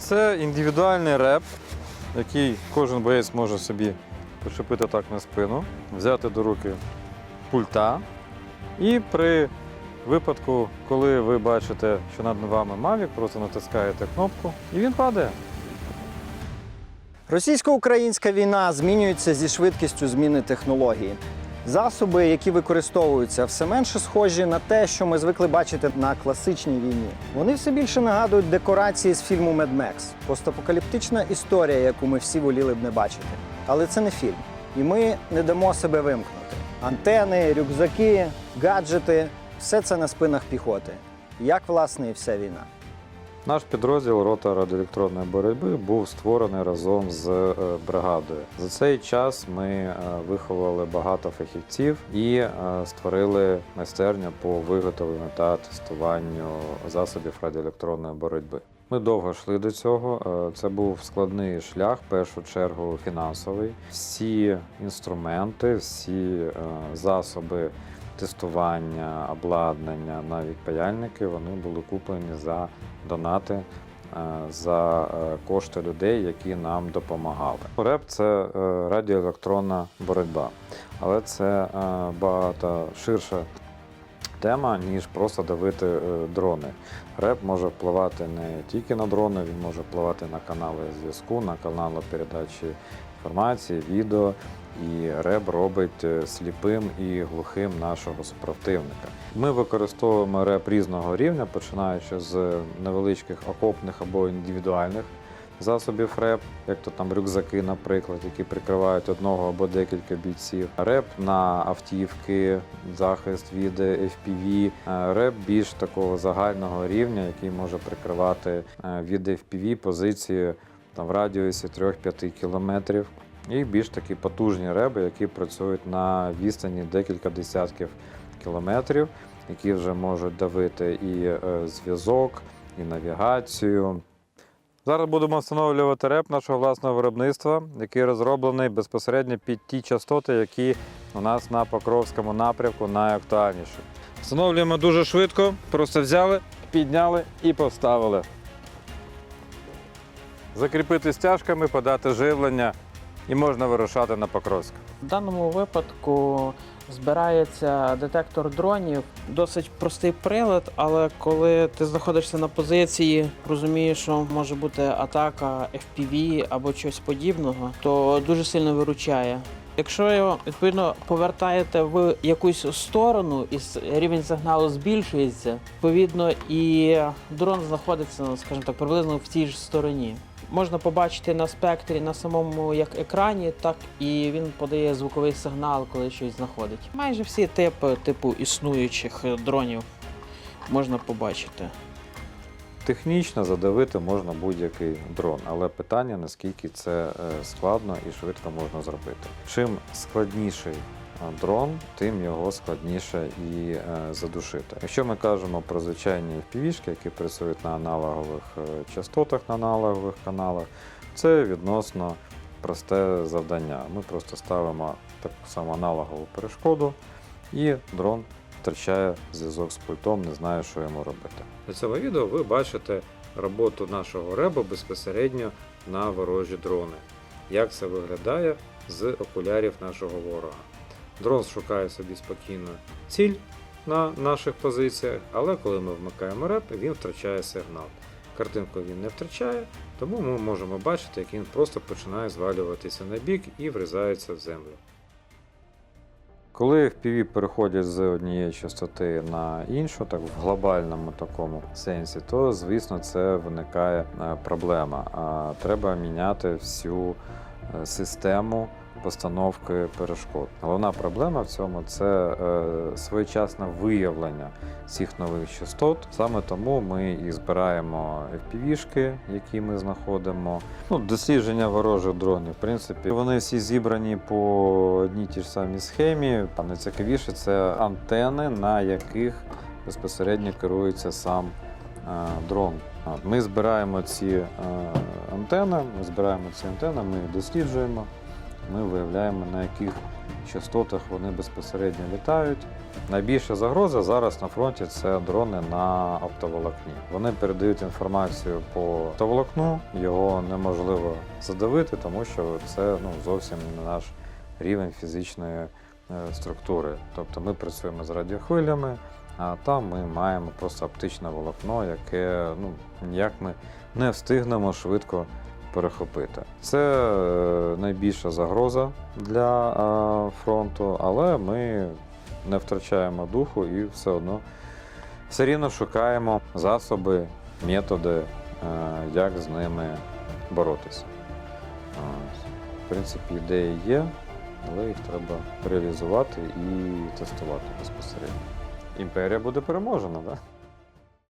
Це індивідуальний реп, який кожен боєць може собі причепити так на спину, взяти до руки пульта. І при випадку, коли ви бачите, що над вами Mavic, просто натискаєте кнопку і він падає. Російсько-українська війна змінюється зі швидкістю зміни технології. Засоби, які використовуються, все менше схожі на те, що ми звикли бачити на класичній війні. Вони все більше нагадують декорації з фільму Mad Max. постапокаліптична історія, яку ми всі воліли б не бачити. Але це не фільм, і ми не дамо себе вимкнути. Антени, рюкзаки, гаджети все це на спинах піхоти. Як власне і вся війна. Наш підрозділ рота радіоелектронної боротьби був створений разом з е, бригадою. За цей час ми е, виховали багато фахівців і е, створили майстерню по виготовленню та тестуванню засобів радіоелектронної боротьби. Ми довго йшли до цього. Це був складний шлях, в першу чергу фінансовий. Всі інструменти, всі засоби тестування, обладнання, навіть паяльники, вони були куплені за донати е, за е, кошти людей, які нам допомагали. РЕП це е, радіоелектронна боротьба, але це багато ширша тема, ніж просто давити дрони. РЕП може впливати не тільки на дрони, він може впливати на канали зв'язку, на канали передачі інформації, відео. І РЕБ робить е, сліпим і глухим нашого супротивника. Ми використовуємо РЕБ різного рівня, починаючи з невеличких окопних або індивідуальних засобів РЕП, як то там рюкзаки, наприклад, які прикривають одного або декілька бійців. РЕП на автівки, захист від FPV, Е, РЕП більш такого загального рівня, який може прикривати е, від FPV позиції там, в радіусі 3-5 кілометрів. І більш такі потужні реби, які працюють на відстані декілька десятків кілометрів, які вже можуть давити і е, зв'язок, і навігацію. Зараз будемо встановлювати реп нашого власного виробництва, який розроблений безпосередньо під ті частоти, які у нас на Покровському напрямку найактуальніші. Встановлюємо дуже швидко, просто взяли, підняли і поставили. Закріпити стяжками, подати живлення і можна вирушати на Покровськ. В даному випадку збирається детектор дронів. Досить простий прилад, але коли ти знаходишся на позиції, розумієш, що може бути атака FPV або щось подібного, то дуже сильно виручає. Якщо його відповідно повертаєте в якусь сторону і рівень сигналу збільшується, відповідно і дрон знаходиться, скажімо так, приблизно в тій ж стороні. Можна побачити на спектрі на самому як екрані, так і він подає звуковий сигнал, коли щось знаходить. Майже всі типи типу існуючих дронів можна побачити. Технічно задавити можна будь-який дрон, але питання наскільки це е, складно і швидко можна зробити. Чим складніший е, дрон, тим його складніше і е, задушити. Якщо ми кажемо про звичайні FPV-шки, які працюють на аналогових частотах, на аналогових каналах, це відносно просте завдання. Ми просто ставимо таку саму аналогову перешкоду, і дрон втрачає зв'язок з пультом, не знає, що йому робити. На цьому відео ви бачите роботу нашого реба безпосередньо на ворожі дрони. Як це виглядає з окулярів нашого ворога. Дрон шукає собі спокійно ціль на наших позиціях, але коли ми вмикаємо реп, він втрачає сигнал. Картинку він не втрачає, тому ми можемо бачити, як він просто починає звалюватися на бік і врізається в землю. Коли FPV переходять з однієї частоти на іншу, так в глобальному такому сенсі, то звісно це виникає е, проблема. Треба міняти всю е, систему постановки перешкод. Головна проблема в цьому це е, своєчасне виявлення цих нових частот. Саме тому ми і збираємо FPV-шки, які ми знаходимо. Ну, дослідження ворожих дронів. В принципі, вони всі зібрані по одній ті ж самій схемі. А найцікавіше це антени, на яких безпосередньо керується сам е, дрон. Ми збираємо ці е, антени, ми збираємо ці антени, ми їх досліджуємо. Ми виявляємо, на яких частотах вони безпосередньо літають. Найбільша загроза зараз на фронті це дрони на оптоволокні. Вони передають інформацію по оптоволокну, його неможливо задавити, тому що це ну, зовсім не наш рівень фізичної е, структури. Тобто ми працюємо з радіохвилями, а там ми маємо просто оптичне волокно, яке ну, ніяк ми не встигнемо швидко перехопити. Це е, найбільша загроза для е, фронту, але ми не втрачаємо духу і все одно все рівно шукаємо засоби, методи, е, як з ними боротися. В принципі, ідеї є, але їх треба реалізувати і тестувати безпосередньо. Імперія буде переможена, так?